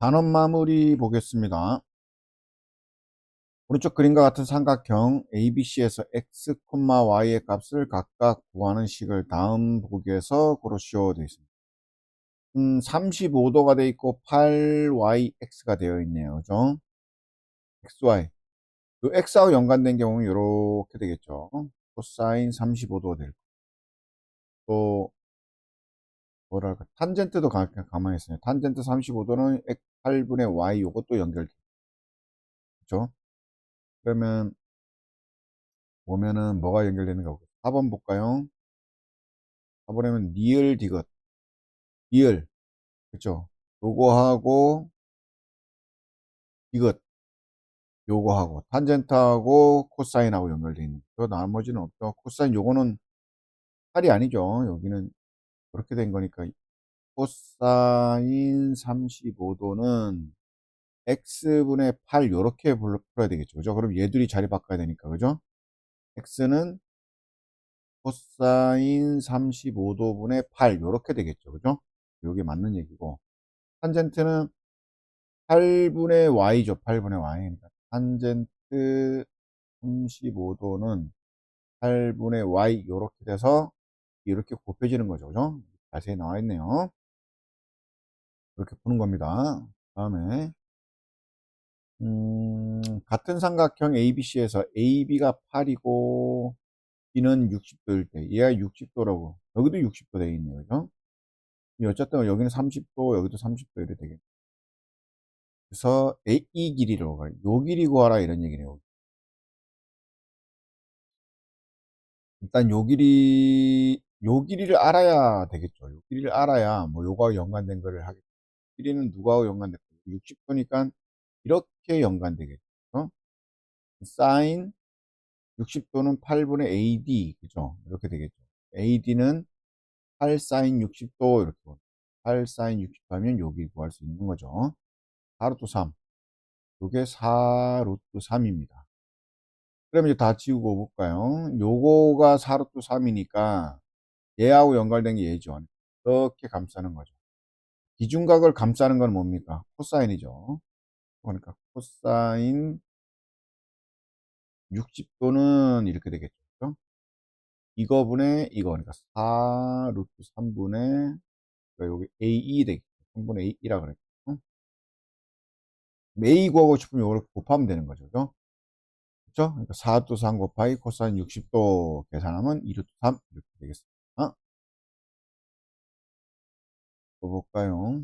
단원 마무리 보겠습니다. 오른쪽 그림과 같은 삼각형 ABC에서 x, y의 값을 각각 구하는 식을 다음 보기에서 고르시오 되어 있습니다. 음, 35도가 되어 있고 8yx가 되어 있네요. 그죠? xy. 요 x하고 연관된 경우는 이렇게 되겠죠. 코사인 35도가 될 또, 뭐랄까, 탄젠트도 가, 가만히 있어요. 탄젠트 35도는 8분의 y 요것도 연결돼. 그죠? 그러면, 보면은 뭐가 연결되는가 보죠. 4번 볼까요? 4번에는 니을 디귿. 니을. 그죠? 요거하고, 디귿. 요거하고, 탄젠트하고, 코사인하고 연결되어 있는 거죠. 나머지는 없죠. 코사인 요거는 8이 아니죠. 여기는 그렇게 된 거니까 코사인 35도는 x분의 8 요렇게 풀어야 되겠죠. 그죠? 그럼 얘들이 자리 바꿔야 되니까 그죠? x는 코사인 35도분의 8 요렇게 되겠죠. 그죠? 요게 맞는 얘기고 탄젠트는 8분의 y죠. 8분의 y. 그러니까 탄젠트 35도는 8분의 y 요렇게 돼서 이렇게 곱해지는 거죠. 그죠? 자세히 나와 있네요. 이렇게 푸는 겁니다. 다음에 음, 같은 삼각형 ABC에서 AB가 8이고 B는 60도일 때 얘가 60도라고 여기도 60도 되어 있네요. 그죠? 어쨌든 여기는 30도 여기도 30도 이렇게 되겠네. 그래서 A, 이 길이로 가요. 요 길이 구하라 이런 얘기네요. 일단 요 길이 요 길이를 알아야 되겠죠. 요 길이를 알아야 뭐 요거와 연관된 거를 하겠죠. 길이는 누구하고 연관됐고 60도니까 이렇게 연관되겠죠. 사인 60도는 8분의 AD 그죠? 이렇게 되겠죠. AD는 8 사인 60도 이렇게 8 사인 60도 하면 여기 구할 수 있는 거죠. 4루트 3 요게 4루트 3입니다. 그럼 이제 다 지우고 볼까요? 요거가 4루트 3이니까 얘하고 연관된 게 얘죠. 이렇게 감싸는 거죠. 기준각을 감싸는 건 뭡니까? 코사인이죠. 그러니까 코사인 60도는 이렇게 되겠죠. 그죠? 이거분의 이거 그러니까 4 루트 3분의 그러니까 여기 AE 되겠죠. 3분의 A라 그랬죠. A 구하고 싶으면 이걸 곱하면 되는 거죠. 그죠? 그러니까 4 루트 3 곱하기 코사인 60도 계산하면 2 루트 3 이렇게 되겠습니다. 또 볼까요?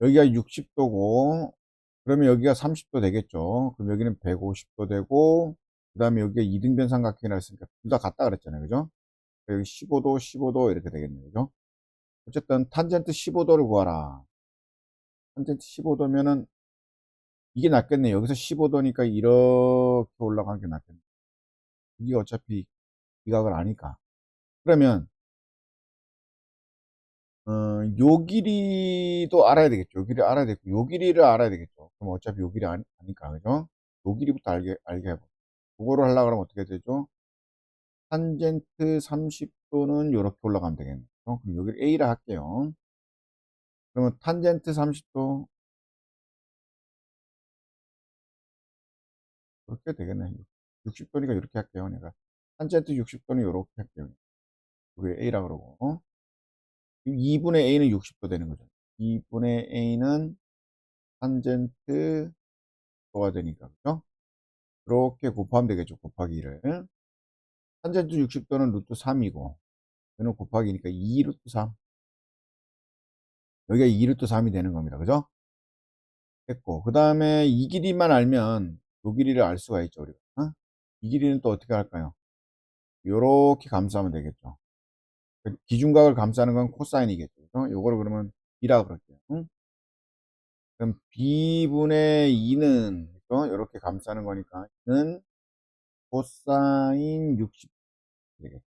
여기가 60도고 그러면 여기가 30도 되겠죠? 그럼 여기는 150도 되고 그 다음에 여기가 이등변 삼각형이라 했으니까 둘 다 같다 그랬잖아요. 그죠? 여기 15도 15도 이렇게 되겠네요. 그죠? 어쨌든 탄젠트 15도를 구하라. 탄젠트 15도면은 이게 낫겠네. 여기서 15도니까 이렇게 올라가는 게 낫겠네. 이게 어차피 이 각을 아니까 그러면 어, 요 길이도 알아야 되겠죠. 요 길이 알아야 되고, 요 길이를 알아야 되겠죠. 그럼 어차피 요 길이 아니, 아니까, 그죠? 요 길이부터 알게, 알게 해보. 그거를 하려고 그러면 어떻게 되죠? 탄젠트 30도는 요렇게 올라가면 되겠네요. 그럼 여기를 A라 할게요. 그러면 탄젠트 30도, 그렇게 되겠네. 60도니까 이렇게 할게요. 내가. 탄젠트 60도는 요렇게 할게요. 여기 A라 그러고. 2분의 A는 60도 되는 거죠. 2분의 A는 탄젠트 도가 되니까, 그죠? 그렇게 곱하면 되겠죠. 곱하기 1을. 탄젠트 60도는 루트 3이고, 얘는 곱하기니까 2 루트 3. 여기가 2 루트 3이 되는 겁니다. 그죠? 됐고, 그 다음에 이 길이만 알면 요 길이를 알 수가 있죠. 우리가. 어? 이 길이는 또 어떻게 할까요? 요렇게 감싸면 되겠죠. 기준각을 감싸는 건 코사인이겠죠. 어? 요거를 그러면 B라 그럴게요. 응? 그럼 B분의 2는 어? 이렇게 감싸는 거니까 는 코사인 60 되겠죠.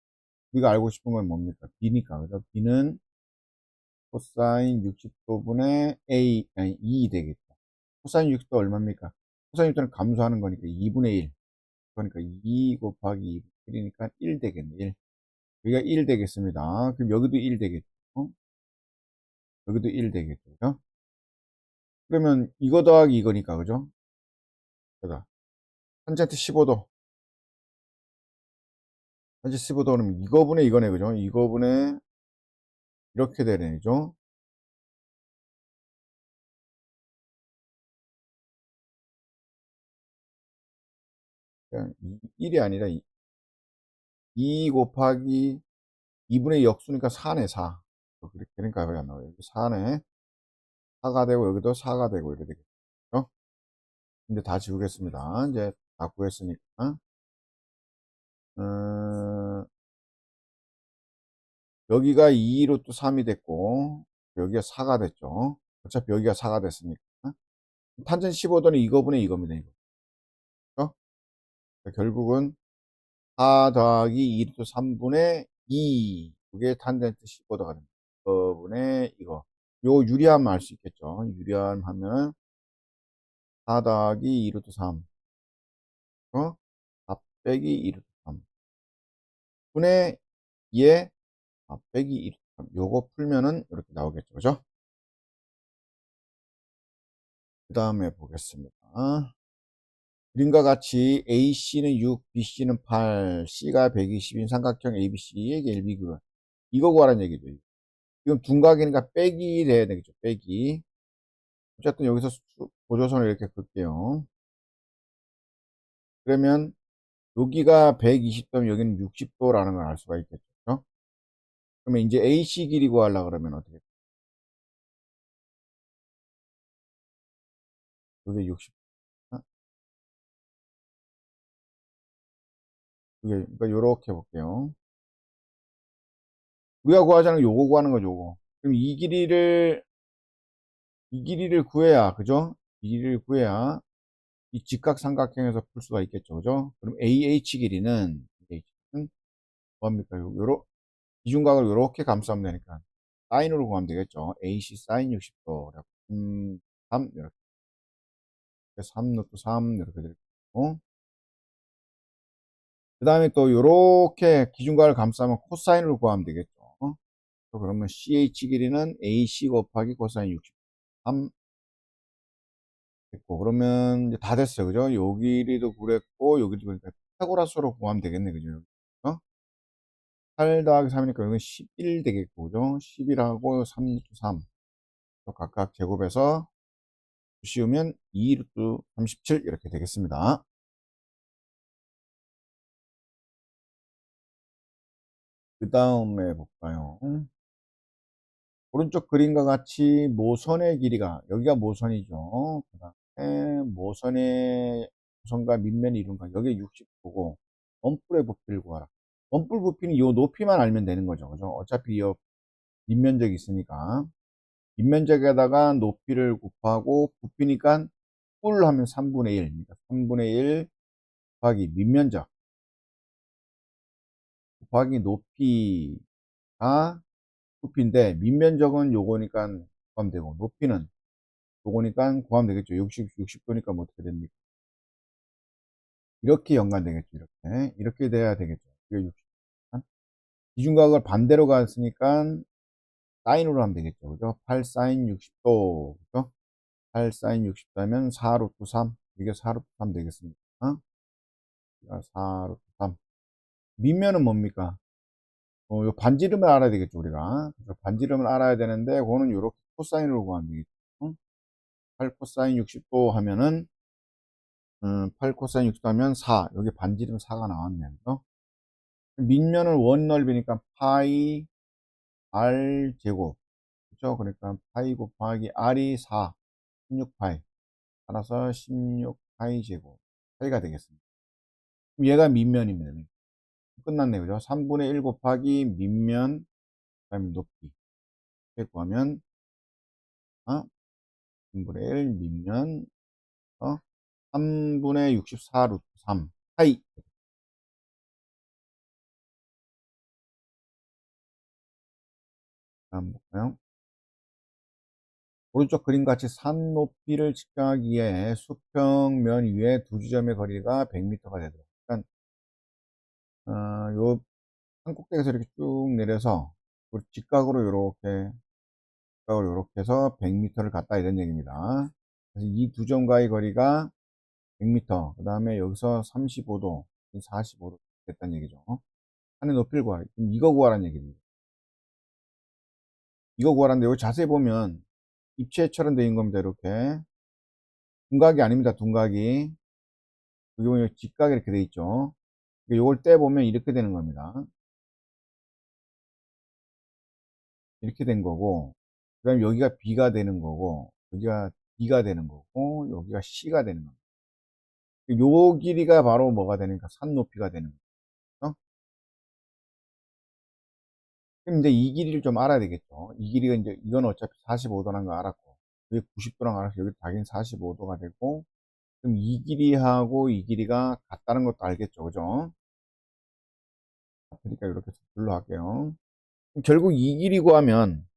우리가 알고 싶은 건 뭡니까? B니까 그죠? B는 코사인 60도분의 A 아니 2 되겠죠. 코사인 60도 얼마입니까? 코사인 60도는 감소하는 거니까 2분의 1 그러니까 2 곱하기 2 1이니까 1 되겠네 1 여기가 1 되겠습니다. 그럼 여기도 1 되겠죠. 여기도 1 되겠죠. 그죠? 그러면 이거 더하기 이거니까, 그죠? 그다 탄젠트 15도. 탄젠트 15도 그러면 이거분의 이거네, 그죠? 이거분의 이렇게 되네, 그죠? 그냥 1이 아니라 2, 2 곱하기 2분의 역수니까 4네, 4. 그렇게 되니까 왜안 나와요? 여기 4네. 4가 되고, 여기도 4가 되고, 이렇게 되겠죠? 이제 다 지우겠습니다. 이제 다 구했으니까. 음, 여기가 2루트 3이 됐고, 여기가 4가 됐죠. 어차피 여기가 4가 됐으니까. 탄젠 15도는 이거분의 이겁니다. 이거. 그렇죠? 결국은 4 더하기 2 루트 3분의 2. 그게 탄젠트 15도가 됩니다. 이거분의 이거. 요 유리함 알 수 있겠죠. 유리함 하면 4 더하기 2 루트 3. 어? 4 빼기 2 루트 3. 분의 2에 4 빼기 2 루트 3. 요거 풀면은 이렇게 나오겠죠. 그죠? 그 다음에 보겠습니다. 그림과 같이 AC는 6, BC는 8, C가 120인 삼각형 ABC의 LB규는 이거 구하라는 얘기죠. 지금 둔각이니까 빼기 돼야 되겠죠. 빼기. 어쨌든 여기서 보조선을 이렇게 긋게요. 그러면 여기가 120도면 여기는 60도라는 걸 알 수가 있겠죠. 그러면 이제 AC 길이 구하려고 그러면 어떻게 여기 60이 그러니까 요렇게 볼게요. 우리가 구하자는 요거 구하는 거죠, 요거. 그럼 이 길이를 이 길이를 구해야 그죠? 이 길이를 구해야 이 직각삼각형에서 풀 수가 있겠죠, 그죠? 그럼 AH 길이는 AH는 뭐합니까? 요로 이중각을 요렇게 감싸면 되니까 사인으로 구하면 되겠죠. AC 사인 60도. 음, 3 이렇게 3 루트 3 이렇게 되고 그 다음에 또 이렇게 기준각을 감싸면 코사인으로 구하면 되겠죠. 그러면 CH 길이는 AC 곱하기 코사인 63 됐고 그러면 이제 다 됐어요. 그죠? 요 길이도 구했고 여기도 그러니까 피타고라스로 구하면 되겠네. 그죠? 어? 8 더하기 3이니까 여기는 11 되겠고 그죠? 11하고 3 루트 3 각각 제곱해서 씌우면 2 루트 37 이렇게 되겠습니다. 그 다음에 볼까요? 오른쪽 그림과 같이 모선의 길이가 여기가 모선이죠. 그 다음에 모선의 모선과 밑면이 이룬가 여기 60도고 원뿔의 부피를 구하라. 원뿔 부피는 이 높이만 알면 되는 거죠. 그죠? 어차피 이 밑면적이 있으니까 밑면적에다가 높이를 곱하고 부피니까 뿔 하면 3분의 1. 그러니까 3분의 1 곱하기 밑면적 곱하기 높이가 부피인데 밑면적은 요거니까 구하되고 높이는 요거니까 구하면 되겠죠. 60, 60도니까 뭐 어떻게 됩니까? 이렇게 연관되겠죠. 이렇게. 이렇게 돼야 되겠죠. 이게 60. 기준각을 반대로 갔으니까 사인으로 하면 되겠죠. 그죠? 8 사인 60도. 그죠? 8 사인 60도면 4 루트 3. 이게 4 루트 3 되겠습니다. 4 루트 3. 밑면은 뭡니까? 어, 요 반지름을 알아야 되겠죠, 우리가. 반지름을 알아야 되는데, 그거는 이렇게 코사인으로 구하면 되겠죠. 8 코사인 60도 하면은, 음, 8 코사인 60도 하면 4. 여기 반지름 4가 나왔네요. 그죠? 밑면은 원 넓이니까 파이 r 제곱. 그죠? 그러니까 파이 곱하기 r이 4. 16파이. 따라서 16파이 제곱. 파이가 되겠습니다. 얘가 밑면입니다. 끝났네 그죠? 3분의 1 곱하기 밑면, 그 다음에 높이. 이렇게 구하면, 어? 3분의 1 밑면, 어? 3분의 64 루트 3. 파이. 다음 볼까요? 오른쪽 그림 같이 산 높이를 측정하기 위해 수평면 위에 두 지점의 거리가 100m가 되도록. 그러니까 어, 요산 꼭대기에서 이렇게 쭉 내려서 우리 직각으로 이렇게 직각으로 이렇게 해서 100m를 갔다 이런 얘기입니다. 그래서 이 두 점과의 거리가 100m, 그 다음에 여기서 35도, 45도 됐다는 얘기죠. 하늘 높이를. 그럼 이거 구하라는 얘기입니다. 이거 구하라는데 여기 자세히 보면 입체처럼 되어 있는 겁니다. 이렇게 둔각이 아닙니다. 둔각이 여기 보면 직각이 이렇게 돼 있죠. 이걸 떼보면 이렇게 되는 겁니다. 이렇게 된 거고 그 다음에 여기가 B가 되는 거고 여기가 D가 되는 거고 여기가 C가 되는 겁니다. 요 길이가 바로 뭐가 되니까 산 높이가 되는 거죠. 그럼 이제 이 길이를 좀 알아야 되겠죠. 이 길이가 이제 이건 어차피 45도라는 거 알았고 여기 90도라는 거 알았고 여기 당연히 45도가 되고 그럼 이 길이하고 이 길이가 같다는 것도 알겠죠. 그죠? 그러니까 이렇게 불러 할게요. 결국 이 길이 구하면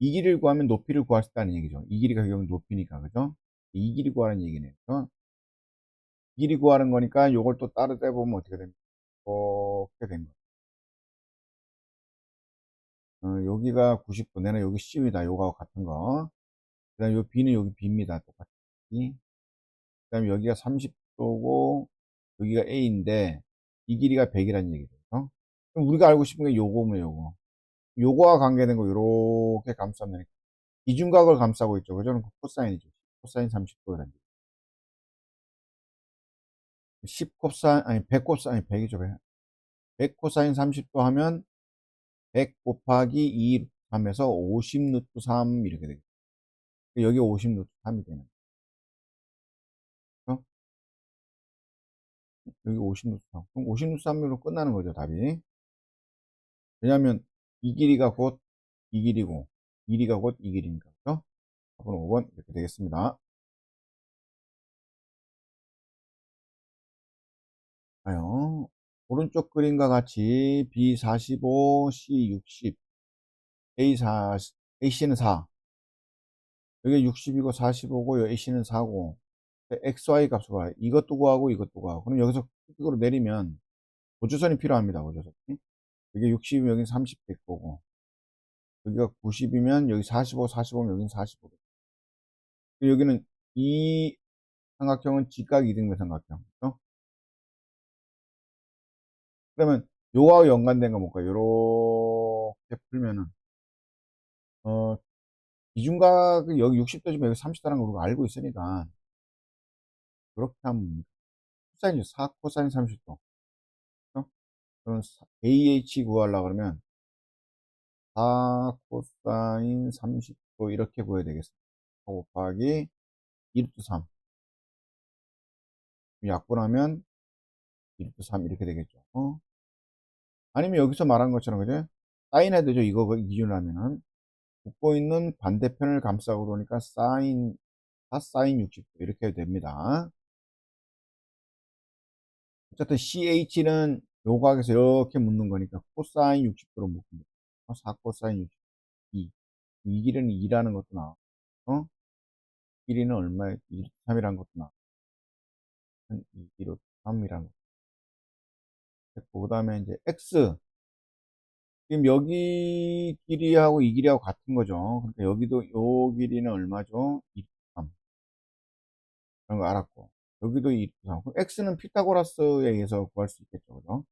이 길이를 구하면 높이를 구할 수 있다는 얘기죠. 이 길이가 결국 높이니까 그죠? 이 길이 구하는 얘기네요. 그죠? 이 길이 구하는 거니까 요걸 또 따로 떼보면 어떻게 됩니까? 이렇게 된 거예요. 어, 여기가 90도, 내는 여기 C입니다. 요거하고 같은 거. 그 다음에 요 B는 여기 B입니다. 똑같이. 그 다음에 여기가 30도고, 여기가 A인데, 이 길이가 100이라는 얘기죠. 어? 그럼 우리가 알고 싶은 게 요거면 요거. 요거와 관계된 거 요렇게 감싸면. 이중각을 감싸고 있죠. 그죠? 그 코사인이죠. 코사인 30도라는 얘기. 10 코사인, 아니 100 코사인, 100이죠. 100. 100 코사인 30도 하면 100 곱하기 2 하면서 50 루트 3 이렇게 되겠죠. 여기 50 루트 3이 되는 여기 50 루트 3. 그럼 50 루트 3으로 끝나는 거죠, 답이. 왜냐하면 이 길이가 곧 이 길이고 이 길이가 곧 이 길이니까 그죠? 4번 5번 이렇게 되겠습니다. 아요. 오른쪽 그림과 같이 B45, C60, A4, AC는 4. 여기 60이고 45고 AC는 4고 XY 값을 봐요. 이것도 구하고 이것도 구하고 그럼 여기서 크기로 내리면 보조선이 필요합니다. 보조선이. 여기 60이면 여기 30 될 거고 여기가 90이면 여기 45, 45면 여기는 45. 여기는 이 삼각형은 직각 이등변 삼각형. 그렇죠? 그러면 요하고 연관된 거 볼까요? 요렇게 풀면은 어 이중각이 여기 60도지만 여기 30도라는 걸 알고 있으니까 그렇게 하면 코사인이 4 코사인 30도 그렇죠? 그럼 AH 구하려고 그러면 4 코사인 30도 이렇게 구해야 되겠습니다. 곱하기 2루트 3 약분하면 2루트 3 이렇게 되겠죠. 어? 아니면 여기서 말한 것처럼 그죠? 사인해야 되죠. 이거 기준으로 하면은 붙고 있는 반대편을 감싸고 그러니까 사인 4사인 60도 이렇게 됩니다. 어쨌든 CH는 요각에서 이렇게 묻는 거니까 코사인 60도로 묶습니다. 4코사인 62. 이 길이는 2라는 것도 나와. 어? 길이는 얼마에 3이라는 것도 나와. 2kg 3이라는 것. 그 다음에 이제 X. 지금 여기 길이하고 이 길이하고 같은 거죠. 그러니까 여기도 요 길이는 얼마죠? 2.3. 그런 거 알았고. 여기도 2.3. 그럼 X는 피타고라스에 의해서 구할 수 있겠죠. 그죠?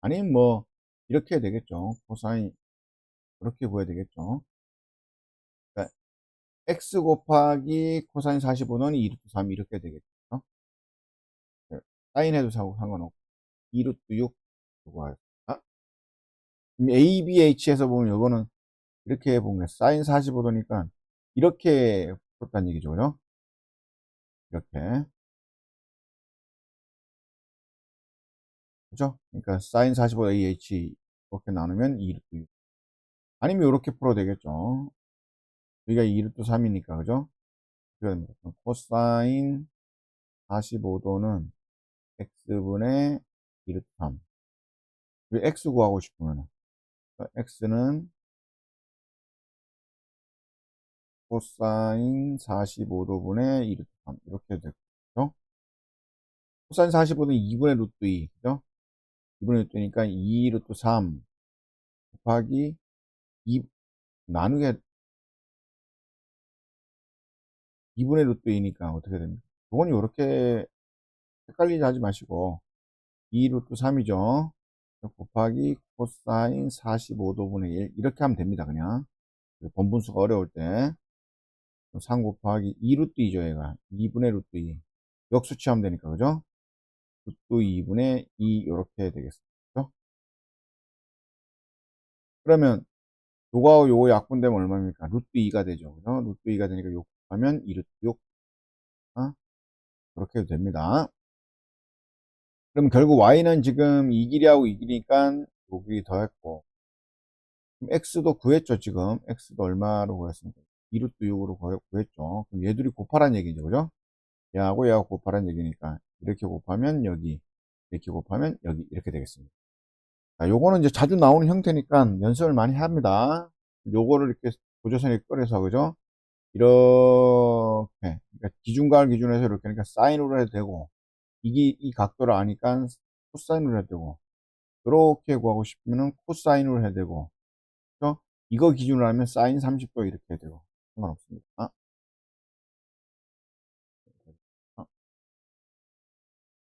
아니면 뭐, 이렇게 되겠죠. 코사인, 이렇게 구해야 되겠죠. 그러니까 X 곱하기 코사인 45는 2.3 이렇게 되겠죠. 사인해도 상관없고. 2루트 6 구할 ABH에서 보면 이거는 이렇게 보면 사인 45도니까 이렇게 풀었다는 얘기죠. 그죠? 이렇게. 그죠? 그러니까 사인 45도 AH 이렇게 나누면 2루트 6. 아니면 이렇게 풀어도 되겠죠. 여기가 2루트 3이니까, 그죠? 그러니까 코사인 45도는 x분의 2루트 3. 왜 x 구하고 싶으면 x는 코사인 45도분의 2루트 3 이렇게 되죠. 코사인 45는 2분의 루트 2 그죠? 2분의 루트니까 2 루트 3 곱하기 2 나누게 2분의 루트 2니까 어떻게 됩니까? 이건 이렇게 헷갈리지 하지 마시고 2 루트 3이죠. 곱하기 코사인 45도분의 1 이렇게 하면 됩니다. 그냥 번분수가 어려울 때 3 곱하기 2 루트 2죠. 얘가 2분의 루트 2 역수치하면 되니까 그죠? 루트 2분의 2 이렇게 되겠습니다. 그러면 요거하고 요거 약분되면 얼마입니까? 루트 2가 되죠. 그죠? 루트 2가 되니까 요 곱하면 2 루트 6 어? 그렇게 해도 됩니다. 그럼 결국 y는 지금 이 길이하고 이 길이니까 요 길이 더했고 x도 구했죠 지금 x도 얼마로 구했습니까 2루트 6으로 구했죠 그럼 얘들이 곱하란 얘기죠 그죠 얘하고 얘하고 곱하란 얘기니까 이렇게 곱하면 여기 이렇게 곱하면 여기 이렇게 되겠습니다. 자, 요거는 이제 자주 나오는 형태니까 연습을 많이 합니다. 요거를 이렇게 고조선에 끌어서 그죠? 이렇게 그러니까 기준각을 기준으로 해서 이렇게 그러니까 사인으로 해도 되고 이게 이 각도를 아니까 코사인으로 해야 되고 이렇게 구하고 싶으면 코사인으로 해야 되고 그렇죠? 이거 기준으로 하면 사인 30도 이렇게 해야 되고 상관없습니다